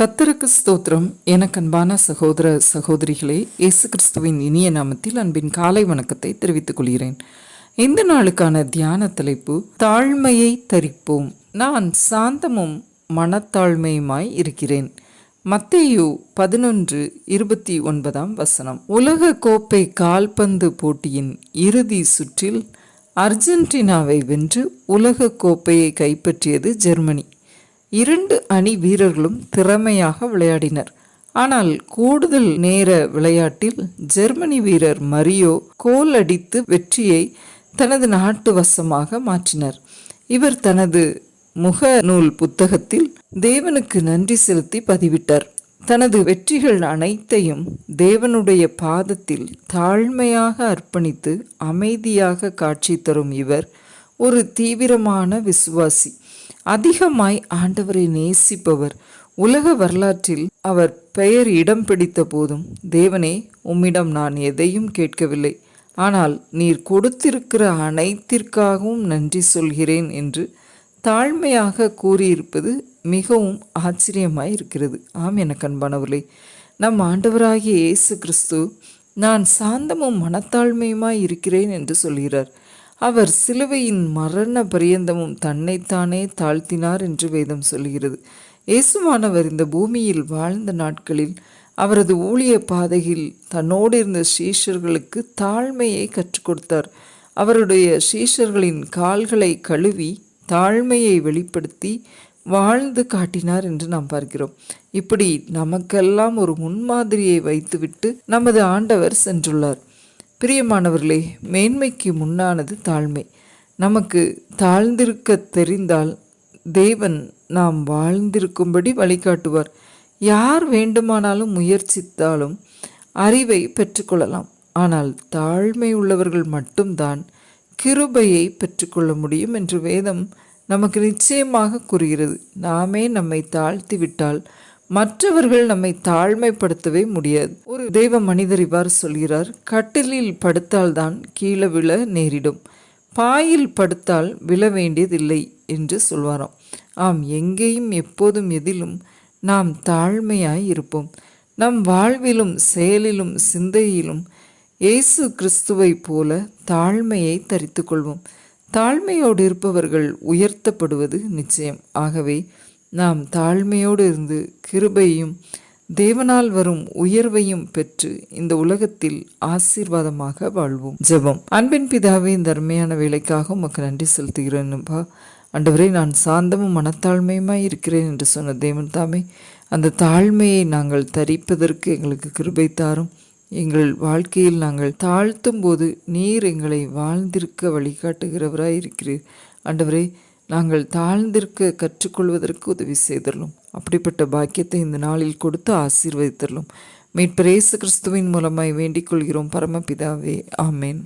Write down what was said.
கத்தருக்கு ஸ்தோத்திரம். எனக்கன்பான சகோதர சகோதரிகளே இயேசு கிறிஸ்துவின் இனிய நாமத்தில் அன்பின் காலை வணக்கத்தை தெரிவித்துக் கொள்கிறேன். இந்த நாளுக்கான தியான தலைப்பு தாழ்மையை தரிப்போம். நான் சாந்தமும் மனத்தாழ்மையுமாய் இருக்கிறேன். மத்தேயு பதினொன்று இருபத்தி ஒன்பதாம் வசனம். உலக கோப்பை கால்பந்து போட்டியின் இறுதி சுற்றில் அர்ஜென்டினாவை வென்று உலக கோப்பையை கைப்பற்றியது ஜெர்மனி. இரண்டு அணி வீரர்களும் திறமையாக விளையாடினர். ஆனால் கூடுதல் நேர விளையாட்டில் ஜெர்மனி வீரர் மரியோ கோல் அடித்து வெற்றியை தனது நாட்டு வசமாக மாற்றினர். இவர் தனது முக நூல் புத்தகத்தில் தேவனுக்கு நன்றி செலுத்தி பதிவிட்டார். தனது வெற்றிகள் அனைத்தையும் தேவனுடைய பாதத்தில் தாழ்மையாக அர்ப்பணித்து அமைதியாக காட்சி தரும் இவர் ஒரு தீவிரமான விசுவாசி. அதிகமாய் ஆண்டவரை நேசிப்பவர். உலக வரலாற்றில் அவர் பெயர் இடம் பிடித்த போதும் தேவனே உம்மிடம் நான் எதையும் கேட்கவில்லை. ஆனால் நீர் கொடுத்திருக்கிற அனைத்திற்காகவும் நன்றி சொல்கிறேன் என்று தாழ்மையாக கூறியிருப்பது மிகவும் ஆச்சரியமாய் இருக்கிறது. ஆம் என கண்பானவர்களே நம் ஆண்டவராகிய இயேசு கிறிஸ்து நான் சாந்தமும் மனத்தாழ்மையுமாய் இருக்கிறேன் என்று சொல்கிறார். அவர் சிலுவையின் மரண பரியந்தமும் தன்னைத்தானே தாழ்த்தினார் என்று வேதம் சொல்கிறது இயேசுவானவர் இந்த பூமியில் வாழ்ந்த நாட்களில் அவரது ஊழிய பாதையில் தன்னோடு இருந்த சீஷர்களுக்கு தாழ்மையை கற்றுக் கொடுத்தார். அவருடைய சீஷர்களின் கால்களை கழுவி தாழ்மையை வெளிப்படுத்தி வாழ்ந்து காட்டினார் என்று நாம் பார்க்கிறோம். இப்படி நமக்கெல்லாம் ஒரு முன்மாதிரியை வைத்துவிட்டு நமது ஆண்டவர் சென்றுள்ளார். பிரியமானவர்களே மேன்மைக்கு முன்னானது தாழ்மை. நமக்கு தாழ்ந்திருக்க தெரிந்தால் தேவன் நாம் வாழ்ந்திருக்கும்படி வழிகாட்டுவார். யார் வேண்டுமானாலும் முயற்சித்தாலும் அறிவை பெற்றுக்கொள்ளலாம். ஆனால் தாழ்மை உள்ளவர்கள் மட்டும்தான் கிருபையை பெற்றுக்கொள்ள முடியும் என்று வேதம் நமக்கு நிச்சயமாக கூறுகிறது. நாமே நம்மை தாழ்த்திவிட்டால் மற்றவர்கள் நம்மை தாழ்மைப்படுத்தவே முடியாது. ஒரு தெய்வ மனிதர் இவ்வாறு சொல்கிறார் கட்டிலில் படுத்தால்தான் கீழே விழ நேரிடும். பாயில் படுத்தால் விழ வேண்டியதில்லை என்று சொல்வாராம். ஆம் எங்கேயும் எப்போதும் எதிலும் நாம் தாழ்மையாய் இருப்போம். நம் வாழ்விலும் செயலிலும் சிந்தையிலும் இயேசு கிறிஸ்துவை போல தாழ்மையை தரித்து கொள்வோம். தாழ்மையோடு இருப்பவர்கள் உயர்த்தப்படுவது நிச்சயம். ஆகவே நாம் தாழ்மையோடு இருந்து கிருபையும் தேவனால் வரும் உயர்வையும் பெற்று இந்த உலகத்தில் ஆசீர்வாதமாக வாழ்வோம். ஜெபம். அன்பின் பிதாவே இந்த அருமையான வேலைக்காக உமக்கு நன்றி செலுத்துகிறேன்ப்பா அண்டவரே நான் சாந்தமும் மனத்தாழ்மையுமாய் இருக்கிறேன் என்று சொன்ன தேவன் தாமே அந்த தாழ்மையை நாங்கள் தரிப்பதற்கு எங்களுக்கு கிருபை தாரும். எங்கள் வாழ்க்கையில் நாங்கள் தாழ்த்தும் போது நீர் எங்களை வாழ்ந்திருக்க வழிகாட்டுகிறவராய் இருக்கிறீர். ஆண்டவரே நாங்கள் தாழ்ந்திருக்க கற்றுக்கொள்வதற்கு உதவி செய்தரலும். அப்படிப்பட்ட பாக்கியத்தை இந்த நாளில் கொடுத்து ஆசீர்வதித்தரலும். மீட்பரேசு கிறிஸ்துவின் மூலமாய் வேண்டிக் கொள்கிறோம். பரமபிதாவே ஆமேன்.